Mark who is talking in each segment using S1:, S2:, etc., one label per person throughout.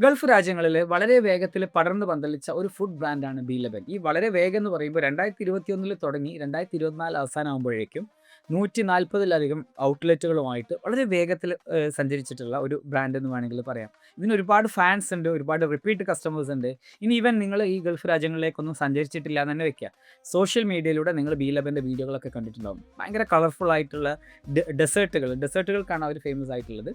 S1: Gulf രാജ്യങ്ങളിൽ വളരെ വേഗത്തിൽ പടർന്നു പന്തലിച്ച ഒരു ഫുഡ് ബ്രാൻഡാണ് ബി ലെബൻ ഈ വളരെ വേഗം എന്ന് പറയുമ്പോൾ രണ്ടായിരത്തി ഇരുപത്തി ഒന്നിൽ തുടങ്ങി രണ്ടായിരത്തി ഇരുപത്തിനാല് അവസാനമാകുമ്പോഴേക്കും നൂറ്റി നാൽപ്പതിലധികം ഔട്ട്ലെറ്റുകളുമായിട്ട് വളരെ വേഗത്തിൽ സഞ്ചരിച്ചിട്ടുള്ള ഒരു ബ്രാൻഡ് എന്ന് വേണമെങ്കിൽ പറയാം. ഇതിന് ഒരുപാട് ഫാൻസ് ഉണ്ട് ഒരുപാട് റിപ്പീറ്റ് കസ്റ്റമേഴ്സ് ഉണ്ട്. ഇനി ഈവൻ നിങ്ങൾ ഈ ഗൾഫ് രാജ്യങ്ങളിലേക്കൊന്നും സഞ്ചരിച്ചിട്ടില്ല എന്ന് തന്നെ വെക്കുക. സോഷ്യൽ മീഡിയയിലൂടെ നിങ്ങൾ ബി ലെബന്റെ വീഡിയോകളൊക്കെ കണ്ടിട്ടുണ്ടാകും ഭയങ്കര കളർഫുൾ ആയിട്ടുള്ള ഡെസേർട്ടുകൾ. ഡെസേർട്ടുകൾക്കാണ് അവർ ഫേമസ് ആയിട്ടുള്ളത്.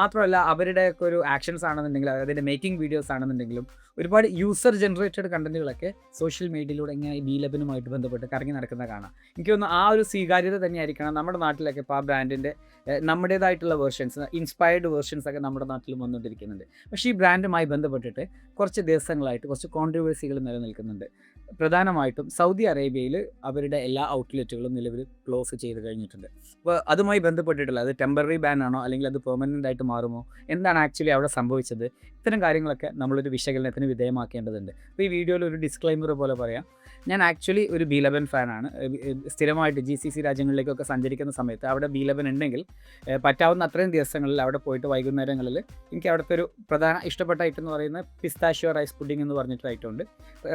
S1: മാത്രമല്ല അവരുടെയൊക്കെ ഒരു ആക്ഷൻസ് ആണെന്നുണ്ടെങ്കിലും അതിന്റെ മേക്കിംഗ് വീഡിയോസ് ആണെന്നുണ്ടെങ്കിലും ഒരുപാട് യൂസർ ജനറേറ്റഡ് കണ്ടന്റുകളൊക്കെ സോഷ്യൽ മീഡിയയിലൂടെ ഇങ്ങനെ ഈ ബി ലബനുമായിട്ട് ബന്ധപ്പെട്ട് കറങ്ങി നടക്കുന്ന കാണാം. എനിക്ക് തോന്നുന്നു ആ ഒരു സ്വീകാര്യത തന്നെയായിരിക്കണം നമ്മുടെ നാട്ടിലൊക്കെ ഇപ്പോൾ ആ ബ്രാൻഡിന്റെ നമ്മുടേതായിട്ടുള്ള വേർഷൻസ് ഇൻസ്പയർഡ് വേർഷൻസ് ഒക്കെ നമ്മുടെ നാട്ടിലും വന്നുകൊണ്ടിരിക്കുന്നുണ്ട് പക്ഷേ ഈ ബ്രാൻഡുമായി ബന്ധപ്പെട്ടിട്ട് കുറച്ച് ദിവസങ്ങളായിട്ട് കുറച്ച് കോൺട്രവേഴ്സികൾ നിലനിൽക്കുന്നുണ്ട്. പ്രധാനമായിട്ടും സൗദി അറേബ്യയിൽ അവരുടെ എല്ലാ ഔട്ട്ലെറ്റുകളും നിലവിൽ ക്ലോസ് ചെയ്ത് കഴിഞ്ഞിട്ടുണ്ട്. അപ്പോൾ അതുമായി ബന്ധപ്പെട്ടിട്ടുള്ള അത് ടെമ്പററി ബാൻ ആണോ അല്ലെങ്കിൽ അത് പെർമനന്റ് ആയിട്ട് മാറുമോ എന്താണ് ആക്ച്വലി അവിടെ സംഭവിച്ചത് ഇത്തരം കാര്യങ്ങളൊക്കെ നമ്മളൊരു വിശകലനത്തിന് വിധേയമാക്കേണ്ടതുണ്ട്. അപ്പോൾ ഈ വീഡിയോയിൽ ഒരു ഡിസ്ക്ലൈമർ പോലെ പറയാം. ഞാൻ ആക്ച്വലി ഒരു ബി ലെവൻ ഫാനാണ്. സ്ഥിരമായിട്ട് ജി സി സി രാജ്യങ്ങളിലേക്കൊക്കെ സഞ്ചരിക്കുന്ന സമയത്ത് അവിടെ ബി ലെവൻ ഉണ്ടെങ്കിൽ പറ്റാവുന്ന അത്രയും ദിവസങ്ങളിൽ അവിടെ പോയിട്ട് വൈകുന്നേരങ്ങളിൽ എനിക്ക് അവിടുത്തെ ഒരു പ്രധാന ഇഷ്ടപ്പെട്ട ഐറ്റം എന്ന് പറയുന്നത് പിസ്താഷ്യോ റൈസ് പുഡിംഗ് എന്ന് പറഞ്ഞിട്ട് ഐറ്റം ഉണ്ട്.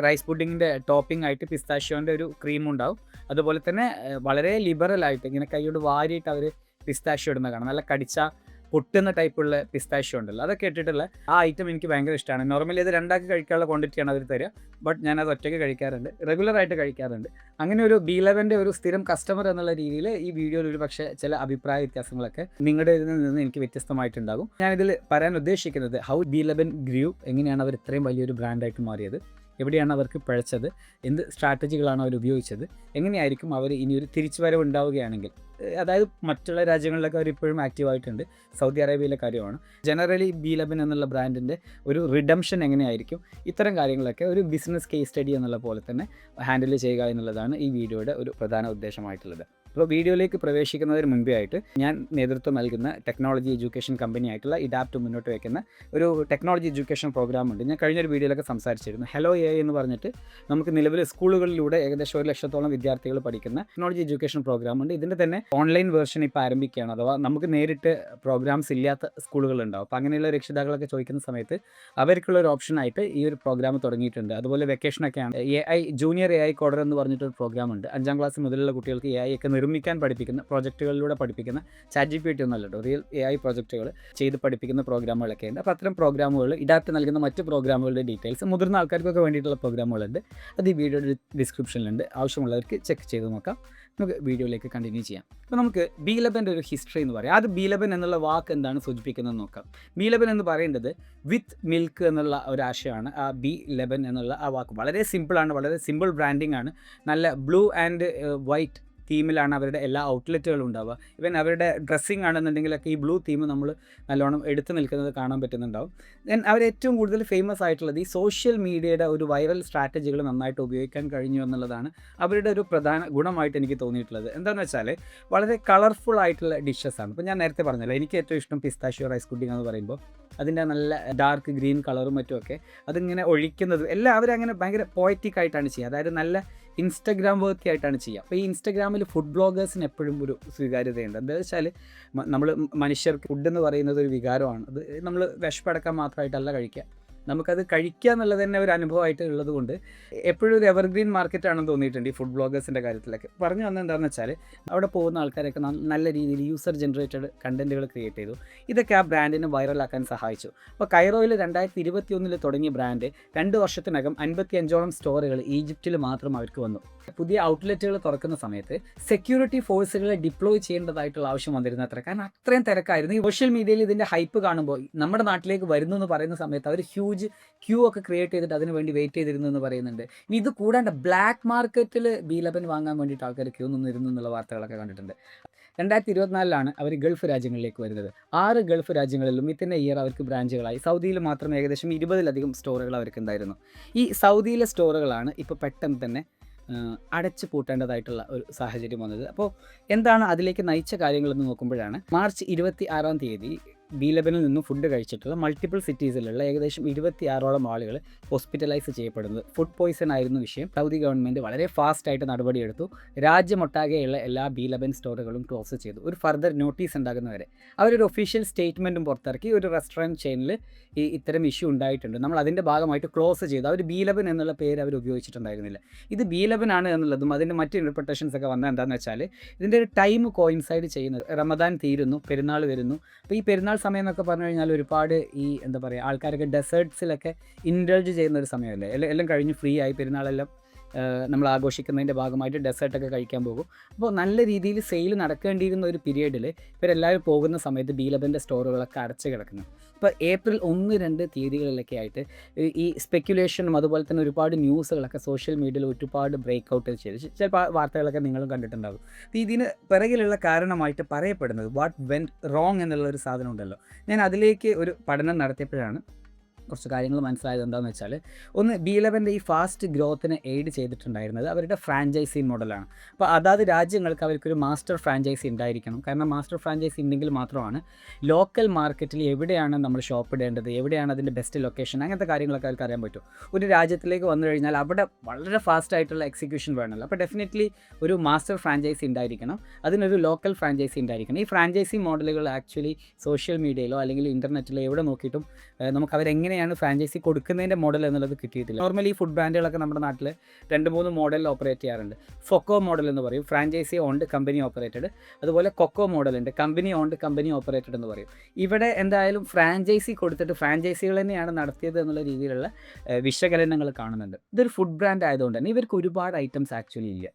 S1: റൈസ് പുഡിങ്ങിന്റെ ടോപ്പിംഗ് ആയിട്ട് പിസ്താഷ്യോന്റെ ഒരു ക്രീം ഉണ്ടാവും. അതുപോലെ തന്നെ വളരെ ലിബറൽ ആയിട്ട് ഇങ്ങനെ കൈയോട് വാരിയിട്ട് അവർ പിസ്താഷ്യോ ഇടുന്ന കാണാം. നല്ല കടിച്ച പൊട്ടുന്ന ടൈപ്പുള്ള പിസ്താഷ്യോ ഉണ്ടല്ലോ. അതൊക്കെ ഇട്ടിട്ടുള്ള ആ ഐറ്റം എനിക്ക് ഭയങ്കര ഇഷ്ടമാണ് നോർമലി ഇത് രണ്ടാക്കി കഴിക്കാനുള്ള ക്വാണ്ടിറ്റിയാണ് അവർ തരിക. ബട്ട് ഞാൻ അത് ഒറ്റയ്ക്ക് കഴിക്കാറുണ്ട്. റെഗുലറായിട്ട് കഴിക്കാറുണ്ട്. അങ്ങനെ ഒരു ബി ലെവന്റെ ഒരു സ്ഥിരം കസ്റ്റമർ എന്നുള്ള രീതിയിൽ ഈ വീഡിയോയിൽ ഒരു പക്ഷേ ചില അഭിപ്രായ വ്യത്യാസങ്ങളൊക്കെ നിങ്ങളുടെ ഇതിൽ നിന്ന് എനിക്ക് വ്യത്യസ്തമായിട്ടുണ്ടാകും. ഞാനിതിൽ പറയാൻ ഉദ്ദേശിക്കുന്നത് ഹൗ ബി ലെവൻ ഗ്രൂ എങ്ങനെയാണ് അവർ ഇത്രയും വലിയൊരു ബ്രാൻഡായിട്ട് മാറിയത്. എവിടെയാണ് അവർക്ക് പിഴച്ചത്? എന്ത് സ്ട്രാറ്റജികളാണ് അവർ ഉപയോഗിച്ചത്? എങ്ങനെയായിരിക്കും അവർ ഇനി ഒരു തിരിച്ചുവരവ് ഉണ്ടാവുകയാണെങ്കിൽ? അതായത് മറ്റുള്ള രാജ്യങ്ങളിലൊക്കെ അവർ ഇപ്പോഴും ആക്റ്റീവായിട്ടുണ്ട് സൗദി അറേബ്യയിലെ കാര്യമാണ്. ജനറലി ബി ലബൻ എന്നുള്ള ബ്രാൻഡിന്റെ ഒരു റിഡംഷൻ എങ്ങനെയായിരിക്കും? ഇത്തരം കാര്യങ്ങളൊക്കെ ഒരു ബിസിനസ് കേസ് സ്റ്റഡി എന്നുള്ള പോലെ തന്നെ ഹാൻഡിൽ ചെയ്യുക എന്നുള്ളതാണ് ഈ വീഡിയോയുടെ ഒരു പ്രധാന ഉദ്ദേശമായിട്ടുള്ളത്. അപ്പോൾ വീഡിയോയിലേക്ക് പ്രവേശിക്കുന്നതിന് മുമ്പേ ആയിട്ട് ഞാൻ നേതൃത്വം നൽകുന്ന ടെക്നോളജി എഡ്യൂക്കേഷൻ കമ്പനി ആയിട്ടുള്ള ഇഡാപ്റ്റ് മുന്നോട്ട് വയ്ക്കുന്ന ഒരു ടെക്നോളജി എഡ്യൂക്കേഷൻ പ്രോഗ്രാം ഉണ്ട്. ഞാൻ കഴിഞ്ഞൊരു വീഡിയോയിലൊക്കെ സംസാരിച്ചിരുന്നു. ഹലോ എ എന്ന് പറഞ്ഞിട്ട് നമുക്ക് നിലവിൽ സ്കൂളുകളിലൂടെ ഏകദേശം ഒരു ലക്ഷത്തോളം വിദ്യാർത്ഥികൾ പഠിക്കുന്ന ടെക്നോളജി എഡ്യൂക്കേഷൻ പ്രോഗ്രാം ഉണ്ട്. ഇതിന്റെ തന്നെ ഓൺലൈൻ വേർഷൻ ഇപ്പോൾ ആരംഭിക്കുകയാണ്. അഥവാ നമുക്ക് നേരിട്ട് പ്രോഗ്രാംസ് ഇല്ലാത്ത സ്കൂളുകളുണ്ടാവും. അപ്പോൾ അങ്ങനെയുള്ള രക്ഷിതാക്കളൊക്കെ ചോദിക്കുന്ന സമയത്ത് അവർക്കുള്ള ഒരു ഓപ്ഷനായിട്ട് ഈ ഒരു പ്രോഗ്രാം തുടങ്ങിയിട്ടുണ്ട്. അതുപോലെ വെക്കേഷനൊക്കെയാണ്. A I junior A I coder എന്ന് പറഞ്ഞിട്ടൊരു പ്രോഗ്രാം ഉണ്ട്. അഞ്ചാം ക്ലാസ് മുതലുള്ള കുട്ടികൾക്ക് എ ഐ ഒക്കെ നിർമ്മിക്കാൻ പഠിപ്പിക്കുന്ന പ്രോജക്റ്റുകളിലൂടെ പഠിപ്പിക്കുന്ന ചാറ്റ് ജി പി ടി ഒന്നല്ല റിയൽ എ ഐ പ്രോജക്റ്റുകൾ ചെയ്ത് പഠിപ്പിക്കുന്ന പ്രോഗ്രാമുകളൊക്കെ ഉണ്ട്. അപ്പോൾ അത്തരം പ്രോഗ്രാമുകൾ ഇടാത്ത് നൽകുന്ന മറ്റ് പ്രോഗ്രാമുകളുടെ ഡീറ്റെയിൽസ് മുതിർന്ന ആൾക്കാർക്കൊക്കെ വേണ്ടിയിട്ടുള്ള പ്രോഗ്രാമുകളുണ്ട്. അത് ഈ വീഡിയോയുടെ ഡിസ്ക്രിപ്ഷനിലുണ്ട്. ആവശ്യമുള്ളവർക്ക് ചെക്ക് ചെയ്ത് നോക്കാം. നമുക്ക് വീഡിയോയിലേക്ക് കണ്ടിന്യൂ ചെയ്യാം. അപ്പോൾ നമുക്ക് ബി ലബന്റെ ഒരു ഹിസ്റ്ററി എന്ന് പറയാം. അത് ബി ലബൻ എന്നുള്ള വാക്ക് എന്താണ് സൂചിപ്പിക്കുന്നത് നോക്കാം. ബി ലബൻ എന്ന് പറയേണ്ടത് വിത്ത് മിൽക്ക് എന്നുള്ള ഒരു ആശയമാണ്. ആ ബി ലെബൻ എന്നുള്ള ആ വാക്ക്. വളരെ സിമ്പിളാണ് വളരെ സിമ്പിൾ ബ്രാൻഡിങ് ആണ്. നല്ല ബ്ലൂ ആൻഡ് വൈറ്റ് തീമിലാണ് അവരുടെ എല്ലാ ഔട്ട്ലെറ്റുകളും ഉണ്ടാവുക. ഇവൻ അവരുടെ ഡ്രസ്സിങ് ആണെന്നുണ്ടെങ്കിലൊക്കെ ഈ ബ്ലൂ തീം നമ്മൾ നല്ലോണം എടുത്തു നിൽക്കുന്നത് കാണാൻ പറ്റുന്നുണ്ടാവും. ദെൻ അവർ ഏറ്റവും കൂടുതൽ ഫേമസ് ആയിട്ടുള്ളത് ഈ സോഷ്യൽ മീഡിയയുടെ ഒരു വൈറൽ സ്ട്രാറ്റജികൾ നന്നായിട്ട് ഉപയോഗിക്കാൻ കഴിഞ്ഞു എന്നുള്ളതാണ് അവരുടെ ഒരു പ്രധാന ഗുണമായിട്ട് എനിക്ക് തോന്നിയിട്ടുള്ളത്. എന്താണെന്ന് വെച്ചാൽ വളരെ കളർഫുൾ ആയിട്ടുള്ള ഡിഷസ് ആണ്. ഇപ്പോൾ ഞാൻ നേരത്തെ പറഞ്ഞല്ലോ എനിക്ക് ഏറ്റവും ഇഷ്ടം പിസ്താഷ്യോ റൈസ് കുഡിങ് എന്ന് പറയുമ്പോൾ അതിന്റെ നല്ല ഡാർക്ക് ഗ്രീൻ കളറും മറ്റുമൊക്കെ അതിങ്ങനെ ഒഴിക്കുന്നത് എല്ലാം അവരങ്ങനെ ഭയങ്കര പോയറ്റിക് ആയിട്ടാണ് ചെയ്യുക. അതായത് നല്ല ഇൻസ്റ്റഗ്രാം വർക്ക് ആയിട്ടാണ് ചെയ്യുക. അപ്പോൾ ഈ ഇൻസ്റ്റഗ്രാമിൽ ഫുഡ് ബ്ലോഗേഴ്സിന് എപ്പോഴും ഒരു സ്വീകാര്യതയുണ്ട്. എന്താ വെച്ചാൽ നമ്മൾ മനുഷ്യർക്ക് ഫുഡ് എന്ന് പറയുന്നത് ഒരു വികാരമാണ്. അത് നമ്മൾ വിഷപ്പടക്കാൻ മാത്രമായിട്ടല്ല കഴിക്കുക. നമുക്കത് കഴിക്കുക എന്നുള്ളത് തന്നെ ഒരു അനുഭവമായിട്ട് ഉള്ളത് കൊണ്ട് എപ്പോഴും ഒരു എവർഗ്രീൻ മാർക്കറ്റ് ആണെന്ന് തോന്നിയിട്ടുണ്ട് ഈ ഫുഡ് ബ്ലോഗേഴ്സിന്റെ കാര്യത്തിലൊക്കെ. പറഞ്ഞു വന്നത് എന്താണെന്ന് വെച്ചാൽ അവിടെ പോകുന്ന ആൾക്കാരൊക്കെ നല്ല രീതിയിൽ യൂസർ ജനറേറ്റഡ് കണ്ടന്റുകൾ ക്രിയേറ്റ് ചെയ്തു. ഇതൊക്കെ ആ ബ്രാൻഡിനെ വൈറലാക്കാൻ സഹായിച്ചു. അപ്പോൾ കൈറോയിൽ രണ്ടായിരത്തി ഇരുപത്തി ഒന്നിൽ തുടങ്ങിയ ബ്രാൻഡ് രണ്ട് വർഷത്തിനകം അൻപത്തി അഞ്ചോളം സ്റ്റോറുകൾ ഈജിപ്തിൽ മാത്രം അവർക്ക് വന്നു. പുതിയ ഔട്ട്ലെറ്റുകൾ തുറക്കുന്ന സമയത്ത് സെക്യൂരിറ്റി ഫോഴ്സുകളെ ഡിപ്ലോയ് ചെയ്യേണ്ടതായിട്ടുള്ള ആവശ്യം വന്നിരുന്നു അത്ര കാരണം അത്രയും തിരക്കായിരുന്നു. ഈ സോഷ്യൽ മീഡിയയിൽ ഇതിന്റെ ഹൈപ്പ് കാണുമ്പോൾ നമ്മുടെ നാട്ടിലേക്ക് വരുന്നു എന്ന് പറയുന്ന സമയത്ത് അവർ ഹ്യൂജ് ക്യൂ ഒക്കെ ക്രിയേറ്റ് ചെയ്തിട്ട് അതിന് വേണ്ടി വെയിറ്റ് ചെയ്തിരുന്നു എന്ന് പറയുന്നുണ്ട്. ഇനി ഇത് കൂടാണ്ട് ബ്ലാക്ക് മാർക്കറ്റിൽ ബി ലബൻ വാങ്ങാൻ വേണ്ടിയിട്ട് ആൾക്കാർ ക്യൂ നിന്നിരുന്നു എന്നുള്ള വാർത്തകളൊക്കെ കണ്ടിട്ടുണ്ട്. രണ്ടായിരത്തി ഇരുപത്തിനാലിലാണ് അവർ ഗൾഫ് രാജ്യങ്ങളിലേക്ക് വരുന്നത്. ആറ് ഗൾഫ് രാജ്യങ്ങളിലും ഇത്തന്നെ ഇയർ അവർക്ക് ബ്രാഞ്ചുകളായി സൗദിയിൽ മാത്രം ഏകദേശം ഇരുപതിലധികം സ്റ്റോറുകൾ അവർക്ക് ഉണ്ടായിരുന്നു ഈ സൗദിയിലെ സ്റ്റോറുകളാണ് ഇപ്പോൾ പെട്ടെന്ന് തന്നെ അടച്ചു പൂട്ടേണ്ടതായിട്ടുള്ള ഒരു സാഹചര്യം വന്നത്. അപ്പോൾ എന്താണ് അതിലേക്ക് നയിച്ച കാര്യങ്ങളെന്ന് നോക്കുമ്പോഴാണ് മാർച്ച് ഇരുപത്തി ആറാം തീയതി ബി ലെബനിൽ നിന്നും ഫുഡ് കഴിച്ചിട്ടുള്ള മൾട്ടിപ്പിൾ സിറ്റീസിലുള്ള ഏകദേശം ഇരുപത്തിയാറോളം ആളുകൾ ഹോസ്പിറ്റലൈസ് ചെയ്യപ്പെടുന്നത്. ഫുഡ് പോയ്സൺ ആയിരുന്നു വിഷയം. സൗദി ഗവൺമെന്റ് വളരെ ഫാസ്റ്റായിട്ട് നടപടിയെടുത്തു. രാജ്യമൊട്ടാകെയുള്ള എല്ലാ ബി സ്റ്റോറുകളും ക്ലോസ് ചെയ്തു. ഒരു ഫർദർ നോട്ടീസ് ഉണ്ടാകുന്നവരെ അവരൊരു ഒഫീഷ്യൽ സ്റ്റേറ്റ്മെന്റും പുറത്തിറക്കി. ഒരു റെസ്റ്റോറന്റ് ചെയിനിൽ ഈ ഇത്തരം ഇഷ്യൂ ഉണ്ടായിട്ടുണ്ട്. നമ്മൾ അതിന്റെ ഭാഗമായിട്ട് ക്ലോസ് ചെയ്തു. അവർ ബി എന്നുള്ള പേര് അവർ ഉപയോഗിച്ചിട്ടുണ്ടായിരുന്നില്ല. ഇത് ബി ആണ് എന്നുള്ളതും അതിന്റെ മറ്റ് ഇന്റർപ്രിട്ടേഷൻസ് ഒക്കെ വന്നത് എന്താണെന്ന് വെച്ചാൽ ഇതിന്റെ ഒരു ടൈം കോയിൻസൈഡ് ചെയ്യുന്നത്. റമദാൻ തീരുന്നു പെരുന്നാൾ വരുന്നു. അപ്പോൾ ഈ പെരുന്നാൾ സമയം എന്നൊക്കെ പറഞ്ഞു കഴിഞ്ഞാൽ ഒരുപാട് ഈ എന്താ പറയുക ആൾക്കാരൊക്കെ ഡെസേർട്സിലൊക്കെ ഇൻഡൾജ് ചെയ്യുന്ന ഒരു സമയമല്ലേ? എല്ലാം കഴിഞ്ഞ് ഫ്രീ ആയി പെരുന്നാളെല്ലാം നമ്മൾ ആഘോഷിക്കുന്നതിന്റെ ഭാഗമായിട്ട് ഡെസേർട്ടൊക്കെ കഴിക്കാൻ പോകും. അപ്പോൾ നല്ല രീതിയിൽ സെയിൽ നടക്കേണ്ടിയിരുന്ന ഒരു പീരീഡിൽ ഇവരെല്ലാവരും പോകുന്ന സമയത്ത് ബീലബന്റെ സ്റ്റോറുകളൊക്കെ അടച്ചു കിടക്കുന്നു. ഇപ്പോൾ ഏപ്രിൽ ഒന്ന് രണ്ട് തീയതികളിലൊക്കെ ആയിട്ട് ഈ- സ്പെക്യുലേഷനും അതുപോലെ തന്നെ ഒരുപാട് ന്യൂസുകളൊക്കെ സോഷ്യൽ മീഡിയയിൽ ഒരുപാട് ബ്രേക്ക് ഔട്ട് ചെയ്ത്. ചിലപ്പോൾ വാർത്തകളൊക്കെ നിങ്ങളും കണ്ടിട്ടുണ്ടാകും. അപ്പോൾ ഇതിന് പിറകിലുള്ള കാരണമായിട്ട് പറയപ്പെടുന്നത് വാട്ട് വെൻ റോങ് എന്നുള്ള ഒരു സാധനം ഉണ്ടല്ലോ. ഞാൻ അതിലേക്ക് ഒരു പഠനം നടത്തിയപ്പോഴാണ് കുറച്ച് കാര്യങ്ങൾ മനസ്സിലായത് എന്താണെന്ന് വെച്ചാൽ ഒന്ന് ബി ഇലവന്റെ ഈ ഫാസ്റ്റ് ഗ്രോത്തിനെ എയ്ഡ് ചെയ്തിട്ടുണ്ടായിരുന്നത് അവരുടെ ഫ്രാഞ്ചൈസി മോഡലാണ് അപ്പോൾ അതാത് രാജ്യങ്ങൾക്ക് അവർക്കൊരു മാസ്റ്റർ ഫ്രാഞ്ചൈസി ഉണ്ടായിരിക്കണം. കാരണം മാസ്റ്റർ ഫ്രാഞ്ചൈസി ഉണ്ടെങ്കിൽ മാത്രമാണ് ലോക്കൽ മാർക്കറ്റിൽ എവിടെയാണ് നമ്മൾ ഷോപ്പ് ഇടേണ്ടത് എവിടെയാണ് അതിന്റെ ബെസ്റ്റ് ലൊക്കേഷൻ അങ്ങനത്തെ കാര്യങ്ങളൊക്കെ അവർക്ക് അറിയാൻ പറ്റും. ഒരു രാജ്യത്തിലേക്ക് വന്നു കഴിഞ്ഞാൽ അവിടെ വളരെ ഫാസ്റ്റ് ആയിട്ടുള്ള എക്സിക്യൂഷൻ വേണമല്ലോ. അപ്പോൾ ഡെഫിനറ്റ്ലി ഒരു മാസ്റ്റർ ഫ്രാഞ്ചൈസി ഉണ്ടായിരിക്കണം. അതിനൊരു ലോക്കൽ ഫ്രാഞ്ചൈസി ഉണ്ടായിരിക്കണം. ഈ ഫ്രാഞ്ചൈസി മോഡലുകൾ ആക്ച്വലി സോഷ്യൽ മീഡിയയിലോ അല്ലെങ്കിൽ ഇന്റർനെറ്റിലോ എവിടെ നോക്കിയിട്ടും നമുക്ക് അവരെങ്ങനെയാണ് ഫ്രാഞ്ചൈസി കൊടുക്കുന്നതിന്റെ മോഡൽ എന്നുള്ളത് കിട്ടിയിട്ടില്ല. നോർമലി ഫുഡ് ബ്രാൻഡുകളൊക്കെ നമ്മുടെ നാട്ടിൽ രണ്ട് മൂന്ന് മോഡലിൽ ഓപ്പറേറ്റ് ചെയ്യാറുണ്ട്. ഫൊക്കോ മോഡൽ എന്ന് പറയും. ഫ്രാഞ്ചൈസി ഓൺഡ് കമ്പനി ഓപ്പറേറ്റഡ് അതുപോലെ കൊക്കോ മോഡലുണ്ട് കമ്പനി ഓൺഡ് കമ്പനി ഓപ്പറേറ്റഡ് എന്ന് പറയും. ഇവിടെ എന്തായാലും ഫ്രാഞ്ചൈസി കൊടുത്തിട്ട് ഫ്രാഞ്ചൈസികൾ തന്നെയാണ് നടത്തിയത് എന്നുള്ള രീതിയിലുള്ള വിശകലനങ്ങൾ കാണുന്നുണ്ട്. ഇതൊരു ഫുഡ് ബ്രാൻഡ് ആയതുകൊണ്ട് തന്നെ ഇവർക്ക് ഒരുപാട് ഐറ്റംസ് ആക്ച്വലി ഇല്ല.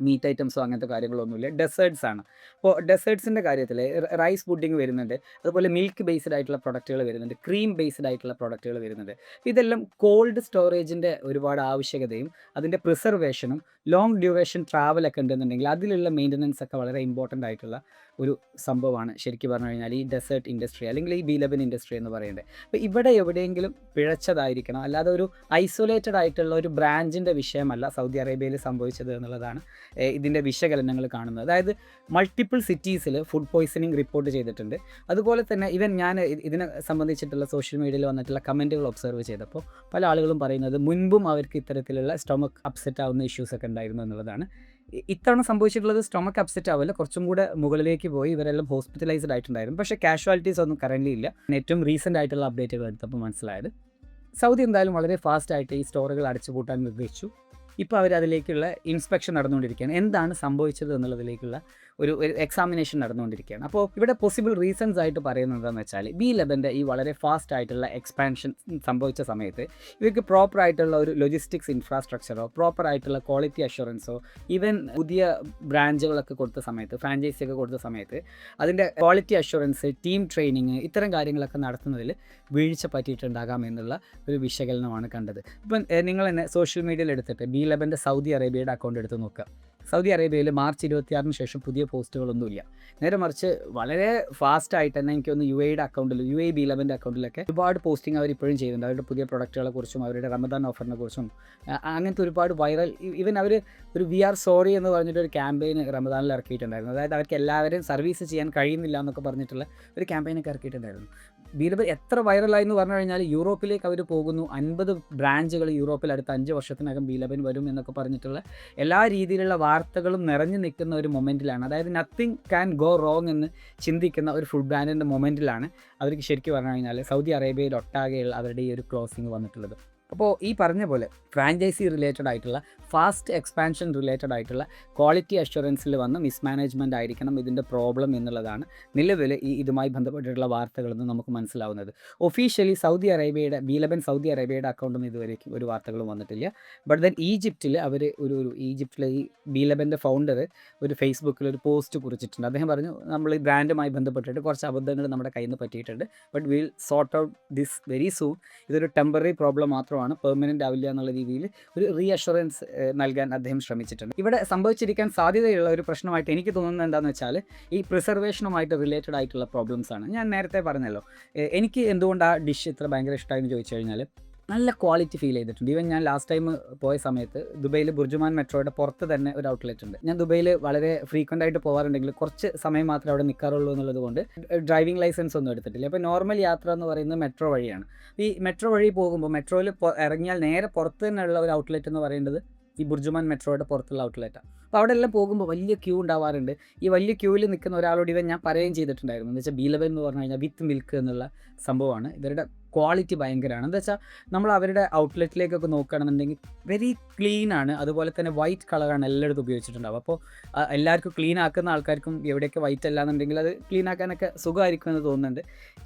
S1: മീറ്റ് ഐറ്റംസോ അങ്ങനത്തെ കാര്യങ്ങളൊന്നുമില്ല. ഡെസേർട്സ് ആണ്. അപ്പോൾ ഡെസേർട്സിന്റെ കാര്യത്തിൽ റൈസ് പുഡിംഗ് വരുന്നുണ്ട്. അതുപോലെ മിൽക്ക് ബേസ്ഡ് ആയിട്ടുള്ള പ്രൊഡക്റ്റുകൾ വരുന്നുണ്ട്. ക്രീം ബേസ്ഡ് ആയിട്ടുള്ള പ്രൊഡക്റ്റുകൾ വരുന്നുണ്ട്. ഇതെല്ലാം കോൾഡ് സ്റ്റോറേജിന്റെ ഒരുപാട് ആവശ്യകതയും അതിന്റെ പ്രിസർവേഷനും ലോങ് ഡ്യൂറേഷൻ ട്രാവലൊക്കെ ഉണ്ടെന്നുണ്ടെങ്കിൽ അതിലുള്ള മെയിന്റനൻസ് ഒക്കെ വളരെ ഇമ്പോർട്ടന്റ് ആയിട്ടുള്ള ഒരു സംഭവമാണ് ശരിക്കും പറഞ്ഞു കഴിഞ്ഞാൽ ഈ ഡെസേർട്ട് ഇൻഡസ്ട്രി അല്ലെങ്കിൽ ഈ ബീലബൻ ഇൻഡസ്ട്രി എന്ന് പറയുന്നത്. അപ്പോൾ ഇവിടെ എവിടെയെങ്കിലും പിഴച്ചതായിരിക്കണം അല്ലാതെ ഒരു ഐസൊലേറ്റഡ് ആയിട്ടുള്ള ഒരു ബ്രാഞ്ചിന്റെ വിഷയമല്ല സൗദി അറേബ്യയിൽ സംഭവിച്ചത് എന്നുള്ളതാണ് ഇതിന്റെ വിശകലനങ്ങൾ കാണുന്നത്. അതായത് മൾട്ടിപ്പിൾ സിറ്റീസിൽ ഫുഡ് പോയ്സണിങ് റിപ്പോർട്ട് ചെയ്തിട്ടുണ്ട്. അതുപോലെ തന്നെ ഇവൻ ഞാൻ ഇതിനെ സംബന്ധിച്ചിട്ടുള്ള സോഷ്യൽ മീഡിയയിൽ വന്നിട്ടുള്ള കമന്റുകൾ ഒബ്സർവ് ചെയ്തപ്പോൾ പല ആളുകളും പറയുന്നത് മുൻപും അവർക്ക് ഇത്തരത്തിലുള്ള സ്റ്റൊമക്ക് അപ്സെറ്റ് ആവുന്ന ഇഷ്യൂസൊക്കെ ഉണ്ടായിരുന്നു എന്നുള്ളതാണ്. ഇത്തവണ സംഭവിച്ചിട്ടുള്ളത് സ്റ്റൊമക്ക് അപ്സെറ്റ് ആവില്ല കുറച്ചും കൂടെ മുകളിലേക്ക് പോയി ഇവരെല്ലാം ഹോസ്പിറ്റലൈസ്ഡ് ആയിട്ടുണ്ടായിരുന്നു. പക്ഷേ കാഷ്വാലിറ്റീസ് ഒന്നും കറന്റ് ഇല്ല. ഏറ്റവും റീസെന്റ് ആയിട്ടുള്ള അപ്ഡേറ്റുകൾ എടുത്തപ്പോൾ മനസ്സിലായത്. സൗദി എന്തായാലും വളരെ ഫാസ്റ്റ് ആയിട്ട് ഈ സ്റ്റോറുകൾ അടച്ചുപൂട്ടാൻ നിർദ്ദേശിച്ചു. ഇപ്പോൾ അവർ അതിലേക്കുള്ള ഇൻസ്പെക്ഷൻ നടന്നുകൊണ്ടിരിക്കുകയാണ്. എന്താണ് സംഭവിച്ചത് എന്നുള്ളതിലേക്കുള്ള ഒരു ഒരു എക്സാമിനേഷൻ നടന്നുകൊണ്ടിരിക്കുകയാണ്. അപ്പോൾ ഇവിടെ പോസിബിൾ റീസൺസ് ആയിട്ട് പറയുന്നത് എന്താണെന്ന് വെച്ചാൽ ബി ലെബന്റെ ഈ വളരെ ഫാസ്റ്റ് ആയിട്ടുള്ള എക്സ്പാൻഷൻ സംഭവിച്ച സമയത്ത് ഇവർക്ക് പ്രോപ്പർ ആയിട്ടുള്ള ഒരു ലോജിസ്റ്റിക്സ് ഇൻഫ്രാസ്ട്രക്ചറോ പ്രോപ്പർ ആയിട്ടുള്ള ക്വാളിറ്റി അഷുറൻസോ ഈവൻ പുതിയ ബ്രാഞ്ചുകളൊക്കെ കൊടുത്ത സമയത്ത് ഫ്രാഞ്ചൈസി ഒക്കെ കൊടുത്ത സമയത്ത് അതിന്റെ ക്വാളിറ്റി അഷുറൻസ് ടീം ട്രെയിനിങ് ഇത്തരം കാര്യങ്ങളൊക്കെ നടത്തുന്നതിൽ വീഴ്ച പറ്റിയിട്ടുണ്ടാകാം എന്നുള്ള ഒരു വിശകലനമാണ് കണ്ടത്. ഇപ്പം നിങ്ങൾ തന്നെ സോഷ്യൽ മീഡിയയിൽ എടുത്തിട്ട് ബി ലെബന്റെ സൗദി അറേബ്യയുടെ അക്കൗണ്ട് എടുത്ത് നോക്കുക. സൗദി അറേബ്യയിൽ മാർച്ച് ഇരുപത്തിയാറിന് ശേഷം പുതിയ പോസ്റ്റുകളൊന്നുമില്ല. നേരെ മറിച്ച് വളരെ ഫാസ്റ്റ് ആയിട്ട് തന്നെ എനിക്കൊന്ന് യു എയുടെ അക്കൗണ്ടിൽ യു എ ബി ലെവന്റെ അക്കൗണ്ടിലൊക്കെ ഒരുപാട് പോസ്റ്റിംഗ് അവർ ഇപ്പോഴും ചെയ്യുന്നുണ്ട്. അവരുടെ പുതിയ പ്രൊഡക്റ്റുകളെ കുറിച്ചും അവരുടെ റമദാൻ ഓഫറിനെ കുറിച്ചും അങ്ങനത്തെ ഒരുപാട് വൈറൽ ഈവൻ അവർ ഒരു വി ആർ സോറി എന്ന് പറഞ്ഞിട്ട് ഒരു ക്യാമ്പയിൻ റമദാനിൽ ഇറക്കിയിട്ടുണ്ടായിരുന്നു. അതായത് അവർക്ക് എല്ലാവരും സർവീസ് ചെയ്യാൻ കഴിയുന്നില്ല എന്നൊക്കെ പറഞ്ഞിട്ടുള്ള ഒരു ക്യാമ്പയിനൊക്കെ ഇറക്കിയിട്ടുണ്ടായിരുന്നു. ബീലബൽ എത്ര വൈറലായി എന്ന് പറഞ്ഞു കഴിഞ്ഞാൽ യൂറോപ്പിലേക്ക് അവർ പോകുന്നു. അൻപത് ബ്രാഞ്ചുകൾ യൂറോപ്പിൽ അടുത്ത അഞ്ച് വർഷത്തിനകം ബീലബൻ വരും എന്നൊക്കെ പറഞ്ഞിട്ടുള്ള എല്ലാ രീതിയിലുള്ള വാർത്തകളും നിറഞ്ഞു നിൽക്കുന്ന ഒരു മൊമെന്റിലാണ് അതായത് നത്തിങ് ക്യാൻ ഗോ റോങ് എന്ന് ചിന്തിക്കുന്ന ഒരു ഫുഡ് ബ്രാൻഡിന്റെ മൊമെന്റിലാണ് അവർക്ക് ശരിക്കും പറഞ്ഞു കഴിഞ്ഞാൽ സൗദി അറേബ്യയിൽ ഒട്ടാകെയുള്ള അവരുടെ ഈ ഒരു ക്ലോസിങ് വന്നിട്ടുള്ളത്. അപ്പോൾ ഈ പറഞ്ഞ പോലെ ഫ്രാഞ്ചൈസി റിലേറ്റഡ് ആയിട്ടുള്ള ഫാസ്റ്റ് എക്സ്പാൻഷൻ റിലേറ്റഡ് ആയിട്ടുള്ള ക്വാളിറ്റി അഷുറൻസിൽ വന്ന മിസ്മാനേജ്മെന്റ് ആയിരിക്കണം ഇതിന്റെ പ്രോബ്ലം എന്നുള്ളതാണ് നിലവിൽ ഈ ഇതുമായി ബന്ധപ്പെട്ടിട്ടുള്ള വാർത്തകളിൽ നിന്ന് നമുക്ക് മനസ്സിലാവുന്നത്. ഒഫീഷ്യലി സൗദി അറേബ്യയുടെ ബീലബൻ സൗദി അറേബ്യയുടെ അക്കൗണ്ടും ഇതുവരേക്കും ഒരു വാർത്തകളും വന്നിട്ടില്ല. ബട്ട് ദെൻ ഈജിപ്തിൽ അവർ ഒരു ഒരു ഈജിപ്തിലെ ഈ ബീലബന്റെ ഫൗണ്ടർ ഒരു ഫേസ്ബുക്കിൽ ഒരു പോസ്റ്റ് കുറിച്ചിട്ടുണ്ട്. അദ്ദേഹം പറഞ്ഞു നമ്മൾ ഈ ബ്രാൻഡുമായി ബന്ധപ്പെട്ടിട്ട് കുറച്ച് അബദ്ധങ്ങൾ നമ്മുടെ കയ്യിൽ നിന്ന് പറ്റിയിട്ടുണ്ട്. But will sort out this very soon ഇതൊരു ടെമ്പററി പ്രോബ്ലം മാത്രമാണ്. പെർമനന്റ് ആവില്ല എന്നുള്ള രീതിയിൽ ഒരു റീഅഷുറൻസ് നൽകാൻ അദ്ദേഹം ശ്രമിച്ചിട്ടുണ്ട്. ഇവിടെ സംഭവിച്ചിരിക്കാൻ സാധ്യതയുള്ള ഒരു പ്രശ്നമായിട്ട് എനിക്ക് തോന്നുന്നത് എന്താണെന്ന് വെച്ചാൽ ഈ പ്രിസർവേഷനുമായിട്ട് റിലേറ്റഡ് ആയിട്ടുള്ള പ്രോബ്ലംസ് ആണ്. ഞാൻ നേരത്തെ പറഞ്ഞല്ലോ എനിക്ക് എന്തുകൊണ്ട് ആ ഡിഷ് ഇത്ര ഭയങ്കര ഇഷ്ടമായെന്ന് ചോദിച്ചു കഴിഞ്ഞാൽ നല്ല ക്വാളിറ്റി ഫീൽ ചെയ്തിട്ടുണ്ട്. ഈവൻ ഞാൻ ലാസ്റ്റ് ടൈം പോയ സമയത്ത് ദുബൈയിൽ ബുർജുമാൻ മെട്രോയുടെ പുറത്ത് തന്നെ ഒരു ഔട്ട്ലെറ്റ് ഉണ്ട്. ഞാൻ ദുബൈയിൽ വളരെ ഫ്രീക്വന്റ് ആയിട്ട് പോകാറുണ്ടെങ്കിൽ കുറച്ച് സമയം മാത്രമേ അവിടെ നിൽക്കാറുള്ളൂ എന്നുള്ളത് കൊണ്ട് ഡ്രൈവിംഗ് ലൈസൻസ് ഒന്നും എടുത്തിട്ടില്ല. അപ്പോൾ നോർമൽ യാത്ര എന്ന് പറയുന്നത് മെട്രോ വഴിയാണ്. ഈ മെട്രോ വഴി പോകുമ്പോൾ മെട്രോയിൽ ഇറങ്ങിയാൽ നേരെ പുറത്ത് തന്നെയുള്ള ഒരു ഔട്ട്ലെറ്റ് എന്ന് പറയുന്നത് ഈ ബുർജുമാൻ മെട്രോയുടെ പുറത്തുള്ള ഔട്ട്ലെറ്റാണ് അപ്പോൾ അവിടെ എല്ലാം പോകുമ്പോൾ വലിയ ക്യൂ ഉണ്ടാവാറുണ്ട്. ഈ വലിയ ക്യൂവിൽ നിൽക്കുന്ന ഒരാളോട് ഇവൻ ഞാൻ പറയുകയും ചെയ്തിട്ടുണ്ടായിരുന്നു. എന്ന് വെച്ചാൽ ബീലബൻ എന്ന് പറഞ്ഞു കഴിഞ്ഞാൽ വിത്ത് മിൽക്ക് എന്നുള്ള സംഭവമാണ്. ഇവരുടെ ക്വാളിറ്റി ഭയങ്കരമാണ് എന്താ വെച്ചാൽ നമ്മൾ അവരുടെ ഔട്ട്ലെറ്റിലേക്കൊക്കെ നോക്കുകയാണെന്നുണ്ടെങ്കിൽ വെരി ക്ലീൻ ആണ്. അതുപോലെ തന്നെ വൈറ്റ് കളറാണ് എല്ലായിടത്തും ഉപയോഗിച്ചിട്ടുണ്ടാവും അപ്പോൾ എല്ലാവർക്കും ക്ലീൻ ആക്കുന്ന ആൾക്കാർക്കും എവിടെയൊക്കെ വൈറ്റ് അല്ലാന്നുണ്ടെങ്കിൽ അത് ക്ലീൻ ആക്കാനൊക്കെ സുഖമായിരിക്കും എന്ന് തോന്നുന്നുണ്ട്.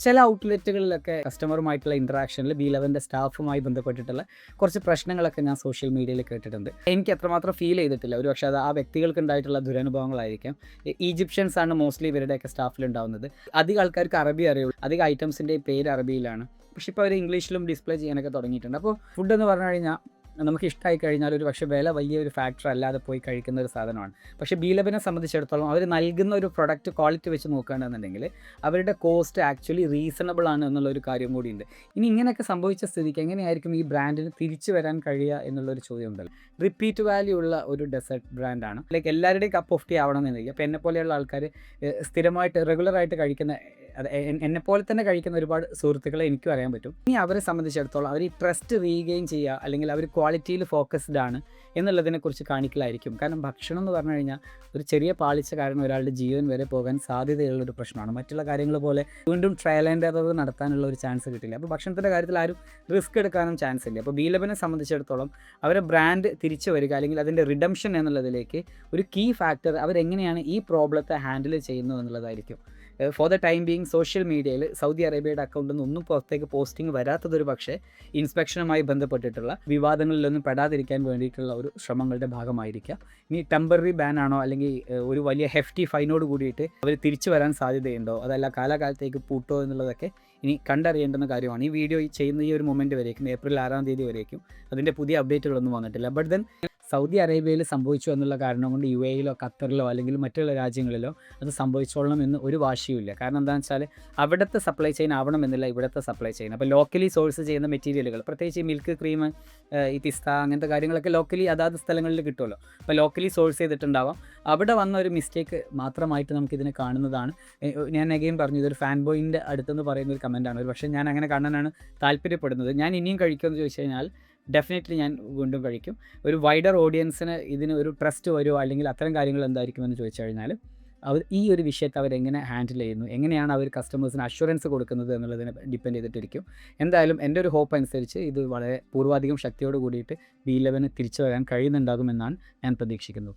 S1: ചില ഔട്ട്ലെറ്റുകളിലൊക്കെ കസ്റ്റമറുമായിട്ടുള്ള ഇൻട്രാക്ഷനിൽ ബി ലെവന്റെ സ്റ്റാഫുമായി ബന്ധപ്പെട്ടിട്ടുള്ള കുറച്ച് പ്രശ്നങ്ങളൊക്കെ ഞാൻ സോഷ്യൽ മീഡിയയിൽ കേട്ടിട്ടുണ്ട്. എനിക്ക് അത്രമാത്രം ഫീൽ ചെയ്തിട്ടില്ല. ഒരു പക്ഷേ അത് ആ വ്യക്തികൾക്ക് ഉണ്ടായിട്ടുള്ള ദുരനുഭവങ്ങളായിരിക്കാം. ഈജിപ്ഷ്യൻസ് ആണ് മോസ്റ്റ്ലി ഇവരുടെയൊക്കെ സ്റ്റാഫിൽ ഉണ്ടാവുന്നത്. അധികം ആൾക്കാർക്ക് അറബി അറിയുള്ളൂ. അധികം ഐറ്റംസിന്റെ പേര് അറബിയിലാണ്. പക്ഷെ ഇപ്പോൾ അവർ ഇംഗ്ലീഷിലും ഡിസ്പ്ലേ ചെയ്യാനൊക്കെ തുടങ്ങിയിട്ടുണ്ട്. അപ്പോൾ ഫുഡ് എന്ന് പറഞ്ഞു കഴിഞ്ഞാൽ നമുക്ക് ഇഷ്ടമായി കഴിഞ്ഞാൽ ഒരു പക്ഷേ വില വലിയൊരു ഫാക്ടർ അല്ലാതെ പോയി കഴിക്കുന്ന ഒരു സാധനമാണ്. പക്ഷേ ബീലബിനെ സംബന്ധിച്ചിടത്തോളം അവർ നൽകുന്ന ഒരു പ്രൊഡക്റ്റ് ക്വാളിറ്റി വെച്ച് നോക്കുകയാണെന്നുണ്ടെങ്കിൽ അവരുടെ കോസ്റ്റ് ആക്ച്വലി റീസണബിൾ ആണ് എന്നുള്ള ഒരു കാര്യം കൂടിയുണ്ട്. ഇനി ഇങ്ങനെയൊക്കെ സംഭവിച്ച സ്ഥിതിക്ക് എങ്ങനെയായിരിക്കും ഈ ബ്രാൻഡിന് തിരിച്ചു വരാൻ കഴിയുക എന്നുള്ളൊരു ചോദ്യം ഉണ്ടല്ലോ റിപ്പീറ്റ് വാല്യൂ ഉള്ള ഒരു ഡെസേർട്ട് ബ്രാൻഡാണ് ലൈക്ക് എല്ലാവരുടെയും കപ്പ് ഓഫ് ടീ ആവണം എന്നുണ്ടെങ്കിൽ അപ്പോൾ എന്നെ പോലെയുള്ള ആൾക്കാർ സ്ഥിരമായിട്ട് റെഗുലറായിട്ട് കഴിക്കുന്ന എന്നെ പോലെ തന്നെ കഴിക്കുന്ന ഒരുപാട് സുഹൃത്തുക്കളെ എനിക്കും അറിയാൻ പറ്റും. ഇനി അവരെ സംബന്ധിച്ചിടത്തോളം അവർ ഈ ട്രസ്റ്റ് റീഗെയിൻ ചെയ്യുക അല്ലെങ്കിൽ അവർ ക്വാളിറ്റിയിൽ ഫോക്കസ്ഡ് ആണ് എന്നുള്ളതിനെക്കുറിച്ച് കാണിക്കലായിരിക്കും. കാരണം ഭക്ഷണം എന്ന് പറഞ്ഞു കഴിഞ്ഞാൽ ഒരു ചെറിയ പാളിച്ച കാരണം ഒരാളുടെ ജീവൻ വരെ പോകാൻ സാധ്യതയുള്ള ഒരു പ്രശ്നമാണ്. മറ്റുള്ള കാര്യങ്ങൾ പോലെ വീണ്ടും ട്രയൽ ആൻഡ് എറർ നടത്താനുള്ള ഒരു ചാൻസ് കിട്ടില്ല. അപ്പോൾ ഭക്ഷണത്തിന്റെ കാര്യത്തിൽ ആരും റിസ്ക് എടുക്കാനും ചാൻസ് ഇല്ല. അപ്പോൾ ബീലബനെ സംബന്ധിച്ചിടത്തോളം അവരെ ബ്രാൻഡ് തിരിച്ചു വരിക അല്ലെങ്കിൽ അതിന്റെ റിഡംഷൻ എന്നുള്ളതിലേക്ക് ഒരു കീ ഫാക്ടർ അവരെങ്ങനെയാണ് ഈ പ്രോബ്ലത്തെ ഹാൻഡിൽ ചെയ്യുന്നത് എന്നുള്ളതായിരിക്കും. For the time being social മീഡിയയിൽ സൗദി അറേബ്യയുടെ അക്കൗണ്ടിൽ നിന്ന് ഒന്നും പുറത്തേക്ക് പോസ്റ്റിംഗ് വരാത്തതൊരു പക്ഷേ ഇൻസ്പെക്ഷനുമായി ബന്ധപ്പെട്ടിട്ടുള്ള വിവാദങ്ങളിലൊന്നും പെടാതിരിക്കാൻ വേണ്ടിയിട്ടുള്ള ഒരു ശ്രമങ്ങളുടെ ഭാഗമായിരിക്കാം. ഇനി ടെമ്പററി ബാൻ ആണോ അല്ലെങ്കിൽ ഒരു വലിയ ഹെഫ്റ്റി ഫൈനോട് കൂടിയിട്ട് അവർ തിരിച്ചു വരാൻ സാധ്യതയുണ്ടോ? അതല്ല കാലാകാലത്തേക്ക് പൂട്ടോ എന്നുള്ളതൊക്കെ ഇനി കണ്ടറിയേണ്ടുന്ന കാര്യമാണ്. ഈ വീഡിയോ ചെയ്യുന്ന ഈ ഒരു മൊമെന്റ് വരേക്കും ഏപ്രിൽ ആറാം തീയതി വരേക്കും. അതിന്റെ പുതിയ അപ്ഡേറ്റുകളൊന്നും വന്നിട്ടില്ല. ബട്ട് ദെൻ സൗദി അറേബ്യയിൽ സംഭവിച്ചു എന്നുള്ള കാരണം കൊണ്ട് യു എയിലോ ഖത്തറിലോ അല്ലെങ്കിൽ മറ്റുള്ള രാജ്യങ്ങളിലോ അത് സംഭവിച്ചോളണം എന്ന് ഒരു വാശിയുമില്ല. കാരണം എന്താണെന്ന് വെച്ചാൽ അവിടുത്തെ സപ്ലൈ ചെയിൻ ആവണമെന്നില്ല ഇവിടുത്തെ സപ്ലൈ ചെയിൻ അപ്പോൾ ലോക്കലി സോഴ്സ് ചെയ്യുന്ന മെറ്റീരിയലുകൾ പ്രത്യേകിച്ച് മിൽക്ക് ക്രീം ഈ തിസ്ത അങ്ങനത്തെ കാര്യങ്ങളൊക്കെ ലോക്കലി അതാത് സ്ഥലങ്ങളിൽ കിട്ടുമല്ലോ അപ്പോൾ ലോക്കലി സോഴ്സ് ചെയ്തിട്ടുണ്ടാവാം. അവിടെ വന്ന ഒരു മിസ്റ്റേക്ക് മാത്രമായിട്ട് നമുക്കിതിനെ കാണുന്നതാണ്. ഞാൻ അഗെയിൻ പറഞ്ഞു ഇതൊരു ഫാൻ ബോയിന്റെ അടുത്തെന്ന് പറയുന്ന ഒരു കമന്റാണ് ഒരു പക്ഷേ ഞാൻ അങ്ങനെ കാണാനാണ് താല്പര്യപ്പെടുന്നത്. ഞാൻ ഇനിയും കഴിക്കുമെന്ന് ചോദിച്ചു കഴിഞ്ഞാൽ ഡെഫിനറ്റ്ലി ഞാൻ വീണ്ടും കഴിക്കും. ഒരു വൈഡർ ഓഡിയൻസിന് ഇതിന് ഒരു ട്രസ്റ്റ് വരുമോ അല്ലെങ്കിൽ അത്തരം കാര്യങ്ങൾ എന്തായിരിക്കുമെന്ന് ചോദിച്ചു കഴിഞ്ഞാൽ അവർ ഈ ഒരു വിഷയത്തെ അവരെങ്ങനെ ഹാൻഡിൽ ചെയ്യുന്നു? എങ്ങനെയാണ് അവർ കസ്റ്റമേഴ്സിന് അഷുറൻസ് കൊടുക്കുന്നത് എന്നുള്ളതിനെ ഡിപ്പെൻഡ് ചെയ്തിട്ടിരിക്കും. എന്തായാലും എന്റെ ഒരു ഹോപ്പ് അനുസരിച്ച് ഇത് വളരെ പൂർവാധികം ശക്തിയോട് കൂടിയിട്ട് ബി ഇലവന് തിരിച്ചു വരാൻ കഴിയുന്നുണ്ടാകുമെന്നാണ് ഞാൻ പ്രതീക്ഷിക്കുന്നത്